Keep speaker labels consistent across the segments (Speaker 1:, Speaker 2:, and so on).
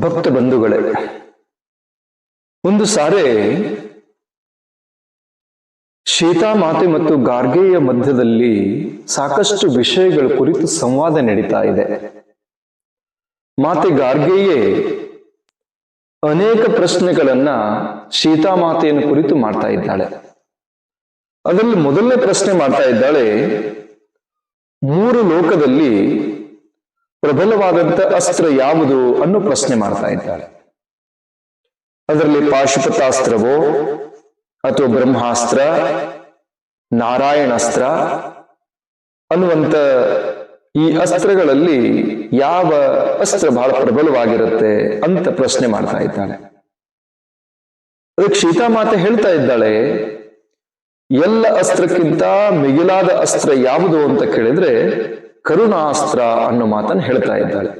Speaker 1: ಭಕ್ತ ಬಂಧುಗಳೇ, ಒಂದು ಸಾರೆ ಸೀತಾಮಾತೆ ಮತ್ತು ಗಾರ್ಗೆಯ ಮಧ್ಯದಲ್ಲಿ ಸಾಕಷ್ಟು ವಿಷಯಗಳ ಕುರಿತು ಸಂವಾದ ನಡೀತಾ ಇದೆ. ಮಾತೆ ಗಾರ್ಗೆಯೇ, ಅನೇಕ ಪ್ರಶ್ನೆಗಳನ್ನ ಸೀತಾಮಾತೆಯನ್ನು ಕುರಿತು ಮಾಡ್ತಾ ಇದ್ದಾಳೆ. ಅದರಲ್ಲಿ ಮೊದಲನೇ ಪ್ರಶ್ನೆ ಮಾಡ್ತಾ ಇದ್ದಾಳೆ, ಮೂರು ಲೋಕದಲ್ಲಿ ಪ್ರಬಲವಾದಂತ ಅಸ್ತ್ರ ಯಾವುದು ಅನ್ನೋ ಪ್ರಶ್ನೆ ಮಾಡ್ತಾ ಇದ್ದಾಳೆ. ಅದರಲ್ಲಿ ಪಾಶುಪತಾಸ್ತ್ರವೋ ಅಥವಾ ಬ್ರಹ್ಮಾಸ್ತ್ರ, ನಾರಾಯಣಾಸ್ತ್ರ ಅನ್ನುವಂತ ಈ ಅಸ್ತ್ರಗಳಲ್ಲಿ ಯಾವ ಅಸ್ತ್ರ ಬಹಳ ಪ್ರಬಲವಾಗಿರುತ್ತೆ ಅಂತ ಪ್ರಶ್ನೆ ಮಾಡ್ತಾ ಇದ್ದಾಳೆ. ಅದಕ್ಕೆ ಸೀತಾಮಾತೆ ಹೇಳ್ತಾ ಇದ್ದಾಳೆ, ಎಲ್ಲ ಅಸ್ತ್ರಕ್ಕಿಂತ ಮಿಗಿಲಾದ ಅಸ್ತ್ರ ಯಾವುದು ಅಂತ ಕೇಳಿದ್ರೆ ಕರುಣಾಸ್ತ್ರ ಅನ್ನೋ ಮಾತನ್ನು ಹೇಳ್ತಾ ಇದ್ದಾಳೆ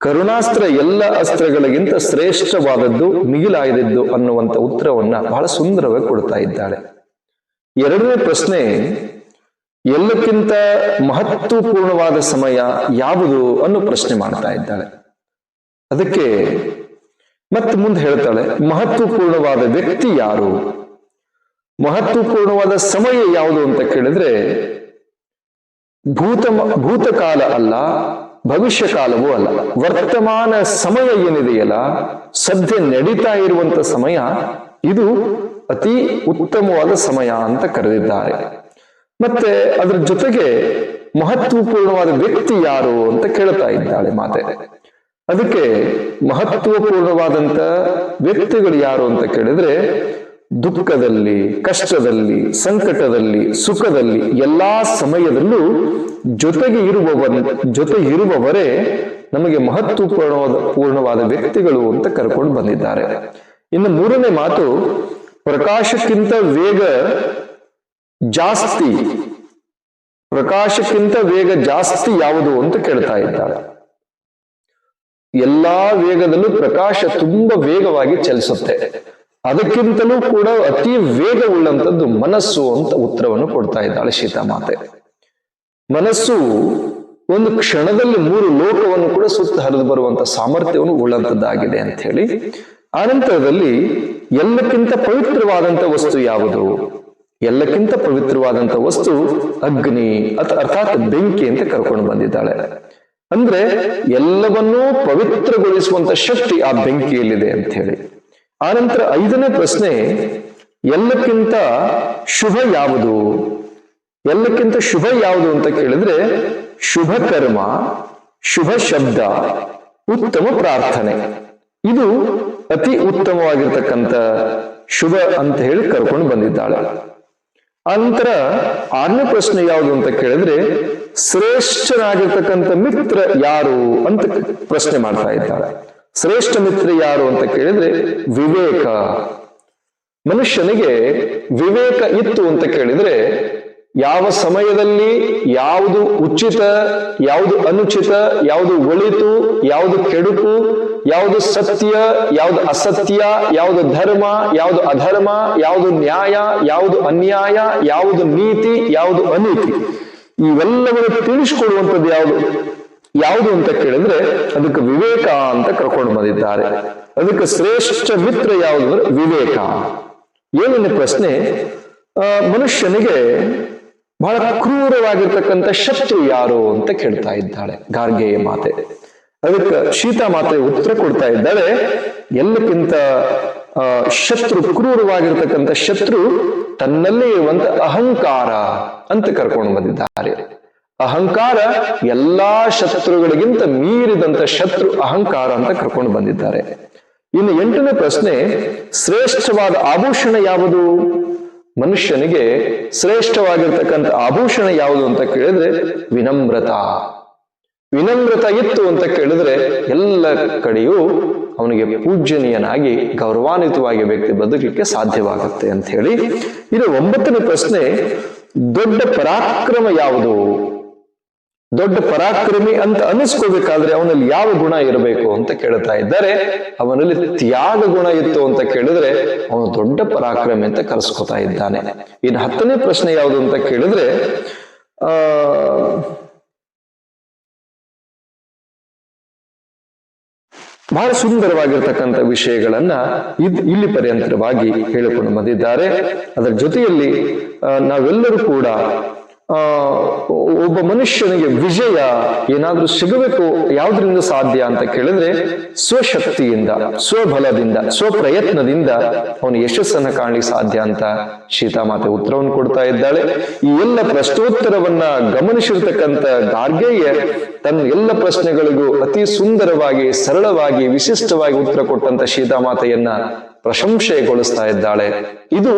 Speaker 1: ಕರುಣಾಸ್ತ್ರ ಎಲ್ಲ ಅಸ್ತ್ರಗಳಿಗಿಂತ ಶ್ರೇಷ್ಠವಾದದ್ದು ಮಿಗಿಲಾಯದದ್ದು ಅನ್ನುವಂತ ಉತ್ತರವನ್ನ ಬಹಳ ಸುಂದರವಾಗಿ ಕೊಡ್ತಾ ಇದ್ದಾಳೆ. ಎರಡನೇ ಪ್ರಶ್ನೆ, ಎಲ್ಲಕ್ಕಿಂತ ಮಹತ್ವಪೂರ್ಣವಾದ ಸಮಯ ಯಾವುದು ಅನ್ನೋ ಪ್ರಶ್ನೆ ಮಾಡ್ತಾ ಇದ್ದಾಳೆ. ಅದಕ್ಕೆ ಮತ್ತೆ ಮುಂದೆ ಹೇಳ್ತಾಳೆ, ಮಹತ್ವಪೂರ್ಣವಾದ ವ್ಯಕ್ತಿ ಯಾರು? ಮಹತ್ವಪೂರ್ಣವಾದ ಸಮಯ ಯಾವುದು ಅಂತ ಕೇಳಿದ್ರೆ ಭೂತ ಭೂತಕಾಲ ಅಲ್ಲ, ಭವಿಷ್ಯ ಕಾಲವೂ ಅಲ್ಲ. ವರ್ತಮಾನ ಸಮಯ ಏನಿದೆಯಲ್ಲ, ಸದ್ಯ ನಡೀತಾ ಇರುವಂತ ಸಮಯ, ಇದು ಅತಿ ಉತ್ತಮವಾದ ಸಮಯ ಅಂತ ಕರೆದಿದ್ದಾರೆ. ಮತ್ತೆ ಅದರ ಜೊತೆಗೆ ಮಹತ್ವಪೂರ್ಣವಾದ ವ್ಯಕ್ತಿ ಯಾರು ಅಂತ ಕೇಳ್ತಾ ಇದ್ದಾಳೆ ಮಾತೆ. ಅದಕ್ಕೆ ಮಹತ್ವಪೂರ್ಣವಾದಂತ ವ್ಯಕ್ತಿಗಳು ಯಾರು ಅಂತ ಕೇಳಿದ್ರೆ ದುಃಖದಲ್ಲಿ, ಕಷ್ಟದಲ್ಲಿ, ಸಂಕಟದಲ್ಲಿ, ಸುಖದಲ್ಲಿ ಎಲ್ಲಾ ಸಮಯದಲ್ಲೂ ಜೊತೆಗೆ ಇರುವವ ಜೊತೆ ಇರುವವರೇ ನಮಗೆ ಮಹತ್ವಪೂರ್ಣವಾದ, ಪೂರ್ಣವಾದ ವ್ಯಕ್ತಿಗಳು ಅಂತ ಕರ್ಕೊಂಡು ಬಂದಿದ್ದಾರೆ. ಇನ್ನು ಮೂರನೇ ಮಾತು, ಪ್ರಕಾಶಕ್ಕಿಂತ ವೇಗ ಜಾಸ್ತಿ. ಪ್ರಕಾಶಕ್ಕಿಂತ ವೇಗ ಜಾಸ್ತಿ ಯಾವುದು ಅಂತ ಕೇಳ್ತಾ ಇದ್ದಾರೆ. ಎಲ್ಲಾ ವೇಗದಲ್ಲೂ ಪ್ರಕಾಶ ತುಂಬಾ ವೇಗವಾಗಿ ಚಲಿಸುತ್ತೆ. ಅದಕ್ಕಿಂತಲೂ ಕೂಡ ಅತಿ ವೇಗ ಉಳ್ಳಂತದ್ದು ಮನಸ್ಸು ಅಂತ ಉತ್ತರವನ್ನು ಕೊಡ್ತಾ ಇದ್ದಾಳೆ ಸೀತಾಮಾತೆ ಮನಸ್ಸು ಒಂದು ಕ್ಷಣದಲ್ಲಿ ಮೂರು ಲೋಕವನ್ನು ಕೂಡ ಸುತ್ತ ಹರಿದು ಬರುವಂತ ಸಾಮರ್ಥ್ಯವನ್ನು ಉಳ್ಳಂತದ್ದಾಗಿದೆ ಅಂತ ಹೇಳಿ ಆನಂತರದಲ್ಲಿ ಎಲ್ಲಕ್ಕಿಂತ ಪವಿತ್ರವಾದಂತ ವಸ್ತು ಯಾವುದು? ಎಲ್ಲಕ್ಕಿಂತ ಪವಿತ್ರವಾದಂತ ವಸ್ತು ಅಗ್ನಿ ಅಥ ಅರ್ಥಾತ್ ಬೆಂಕಿ ಅಂತ ಕರ್ಕೊಂಡು ಬಂದಿದ್ದಾಳೆ. ಅಂದ್ರೆ ಎಲ್ಲವನ್ನೂ ಪವಿತ್ರಗೊಳಿಸುವಂತ ಶಕ್ತಿ ಆ ಬೆಂಕಿಯಲ್ಲಿದೆ ಅಂತ ಹೇಳಿ. ಆನಂತರ ಐದನೇ ಪ್ರಶ್ನೆ, ಎಲ್ಲಕ್ಕಿಂತ ಶುಭ ಯಾವುದು? ಎಲ್ಲಕ್ಕಿಂತ ಶುಭ ಯಾವುದು ಅಂತ ಕೇಳಿದ್ರೆ, ಶುಭ ಕರ್ಮ, ಶುಭ ಶಬ್ದ, ಉತ್ತಮ ಪ್ರಾರ್ಥನೆ. ಇದು ಅತಿ ಉತ್ತಮವಾಗಿರ್ತಕ್ಕಂಥ ಶುಭ ಅಂತ ಹೇಳಿ ಕರ್ಕೊಂಡು ಬಂದಿದ್ದಾಳೆ. ನಂತರ ಆರನೇ ಪ್ರಶ್ನೆ ಯಾವುದು ಅಂತ ಕೇಳಿದ್ರೆ, ಶ್ರೇಷ್ಠನಾಗಿರ್ತಕ್ಕಂಥ ಮಿತ್ರ ಯಾರು ಅಂತ ಪ್ರಶ್ನೆ ಮಾಡ್ತಾ ಇದ್ದಾಳೆ. ಶ್ರೇಷ್ಠ ಮಿತ್ರ ಯಾರು ಅಂತ ಕೇಳಿದ್ರೆ ವಿವೇಕ. ಮನುಷ್ಯನಿಗೆ ವಿವೇಕ ಇತ್ತು ಅಂತ ಕೇಳಿದ್ರೆ ಯಾವ ಸಮಯದಲ್ಲಿ ಯಾವುದು ಉಚಿತ, ಯಾವುದು ಅನುಚಿತ, ಯಾವುದು ಒಳಿತು, ಯಾವುದು ಕೆಡುಕು, ಯಾವುದು ಸತ್ಯ, ಯಾವುದು ಅಸತ್ಯ, ಯಾವುದು ಧರ್ಮ, ಯಾವುದು ಅಧರ್ಮ, ಯಾವುದು ನ್ಯಾಯ, ಯಾವುದು ಅನ್ಯಾಯ, ಯಾವುದು ನೀತಿ, ಯಾವುದು ಅನೀತಿ. ಇವೆಲ್ಲವನ್ನು ತಿಳಿಸಿಕೊಡುವಂಥದ್ದು ಯಾವುದು? ಯಾವುದು ಅಂತ ಕೇಳಿದ್ರೆ ಅದಕ್ಕೆ ವಿವೇಕ ಅಂತ ಕರ್ಕೊಂಡು ಬಂದಿದ್ದಾರೆ. ಅದಕ್ಕೆ ಶ್ರೇಷ್ಠ ಮಿತ್ರ ಯಾವುದು ಅಂದ್ರೆ ವಿವೇಕ. ಏನೇನು ಪ್ರಶ್ನೆ ಆ, ಮನುಷ್ಯನಿಗೆ ಬಹಳ ಕ್ರೂರವಾಗಿರ್ತಕ್ಕಂಥ ಶತ್ರು ಯಾರು ಅಂತ ಕೇಳ್ತಾ ಇದ್ದಾಳೆ ಗಾರ್ಗೆಯ ಮಾತೆ. ಅದಕ್ಕೆ ಶೀತಾ ಮಾತೆ ಉತ್ತರ ಕೊಡ್ತಾ ಇದ್ದಾಳೆ ಎಲ್ಲಕ್ಕಿಂತ ಶತ್ರು ಕ್ರೂರವಾಗಿರ್ತಕ್ಕಂಥ ಶತ್ರು ತನ್ನಲ್ಲೇ ಇರುವಂತ ಅಹಂಕಾರ ಅಂತ ಕರ್ಕೊಂಡು ಬಂದಿದ್ದಾರೆ. ಅಹಂಕಾರ ಎಲ್ಲಾ ಶತ್ರುಗಳಿಗಿಂತ ಮೀರಿದಂತ ಶತ್ರು ಅಹಂಕಾರ ಅಂತ ಕರ್ಕೊಂಡು ಬಂದಿದ್ದಾರೆ. ಇನ್ನು ಎಂಟನೇ ಪ್ರಶ್ನೆ, ಶ್ರೇಷ್ಠವಾದ ಆಭೂಷಣ ಯಾವುದು? ಮನುಷ್ಯನಿಗೆ ಶ್ರೇಷ್ಠವಾಗಿರ್ತಕ್ಕಂಥ ಆಭೂಷಣ ಯಾವುದು ಅಂತ ಕೇಳಿದ್ರೆ ವಿನಮ್ರತ. ವಿನಮ್ರತ ಇತ್ತು ಅಂತ ಕೇಳಿದ್ರೆ ಎಲ್ಲ ಕಡೆಯೂ ಅವನಿಗೆ ಪೂಜ್ಯನೀಯನಾಗಿ, ಗೌರವಾನ್ವಿತವಾಗಿ ವ್ಯಕ್ತಿ ಬದುಕಲಿಕ್ಕೆ ಸಾಧ್ಯವಾಗುತ್ತೆ ಅಂತ ಹೇಳಿ. ಇದು ಒಂಬತ್ತನೇ ಪ್ರಶ್ನೆ, ದೊಡ್ಡ ಪರಾಕ್ರಮ ಯಾವುದು? ದೊಡ್ಡ ಪರಾಕ್ರಮಿ ಅಂತ ಅನಿಸ್ಕೋಬೇಕಾದ್ರೆ ಅವನಲ್ಲಿ ಯಾವ ಗುಣ ಇರಬೇಕು ಅಂತ ಕೇಳ್ತಾ ಇದ್ದಾರೆ. ಅವನಲ್ಲಿ ತ್ಯಾಗ ಗುಣ ಇತ್ತು ಅಂತ ಕೇಳಿದ್ರೆ ಅವನು ದೊಡ್ಡ ಪರಾಕ್ರಮಿ ಅಂತ ಕರೆಸ್ಕೊತಾ ಇದ್ದಾನೆ. ಇನ್ನು ಹತ್ತನೇ ಪ್ರಶ್ನೆ ಯಾವುದು ಅಂತ ಕೇಳಿದ್ರೆ, ಆ, ಬಹಳ ಸುಂದರವಾಗಿರ್ತಕ್ಕಂಥ ವಿಷಯಗಳನ್ನ ಇದ್ ಇಲ್ಲಿ ಪರ್ಯಂತರವಾಗಿ ಹೇಳಿಕೊಂಡು ಬಂದಿದ್ದಾರೆ. ಅದರ ಜೊತೆಯಲ್ಲಿ ನಾವೆಲ್ಲರೂ ಕೂಡ ಆ, ಒಬ್ಬ ಮನುಷ್ಯನಿಗೆ ವಿಜಯ ಏನಾದ್ರೂ ಸಿಗಬೇಕು, ಯಾವ್ದ್ರಿಂದ ಸಾಧ್ಯ ಅಂತ ಕೇಳಿದ್ರೆ ಸ್ವಶಕ್ತಿಯಿಂದ, ಸ್ವಬಲದಿಂದ, ಸ್ವಪ್ರಯತ್ನದಿಂದ ಅವನು ಯಶಸ್ಸನ್ನ ಕಾಣಲಿಕ್ಕೆ ಸಾಧ್ಯ ಅಂತ ಸೀತಾಮಾತೆ ಉತ್ತರವನ್ನು ಕೊಡ್ತಾ ಇದ್ದಾಳೆ. ಈ ಎಲ್ಲ ಪ್ರಶ್ನೋತ್ತರವನ್ನ ಗಮನಿಸಿರ್ತಕ್ಕಂಥ ಗಾರ್ಗೆಯ ತನ್ನ ಎಲ್ಲ ಪ್ರಶ್ನೆಗಳಿಗೂ ಅತಿ ಸುಂದರವಾಗಿ, ಸರಳವಾಗಿ, ವಿಶಿಷ್ಟವಾಗಿ ಉತ್ತರ ಕೊಟ್ಟಂತ ಸೀತಾಮಾತೆಯನ್ನ ಪ್ರಶಂಸೆಗೊಳಿಸ್ತಾ ಇದ್ದಾಳೆ. ಇದು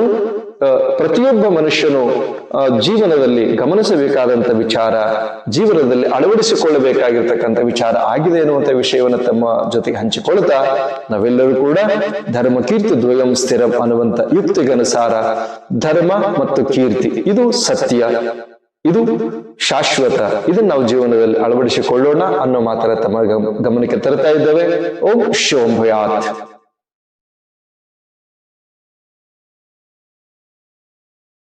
Speaker 1: ಪ್ರತಿಯೊಬ್ಬ ಮನುಷ್ಯನು ಜೀವನದಲ್ಲಿ ಗಮನಿಸಬೇಕಾದಂತ ವಿಚಾರ, ಜೀವನದಲ್ಲಿ ಅಳವಡಿಸಿಕೊಳ್ಳಬೇಕಾಗಿರ್ತಕ್ಕಂಥ ವಿಚಾರ ಆಗಿದೆ ಎನ್ನುವಂತ ವಿಷಯವನ್ನು ತಮ್ಮ ಜೊತೆಗೆ ಹಂಚಿಕೊಳ್ತಾ ನಾವೆಲ್ಲರೂ ಕೂಡ ಧರ್ಮ ಕೀರ್ತಿ ದ್ವಯಂ ಸ್ಥಿರಂ ಅನ್ನುವಂತ ಯುಕ್ತಿಗನುಸಾರ ಧರ್ಮ ಮತ್ತು ಕೀರ್ತಿ, ಇದು ಸತ್ಯ, ಇದು ಶಾಶ್ವತ, ಇದನ್ನ ನಾವು ಜೀವನದಲ್ಲಿ ಅಳವಡಿಸಿಕೊಳ್ಳೋಣ ಅನ್ನೋ ಮಾತ್ರ ತಮ್ಮ ಗಮ- ಗಮನಕ್ಕೆ ತರ್ತಾ ಇದ್ದೇವೆ. ಓಂ ಶೋಭಯಾತ್.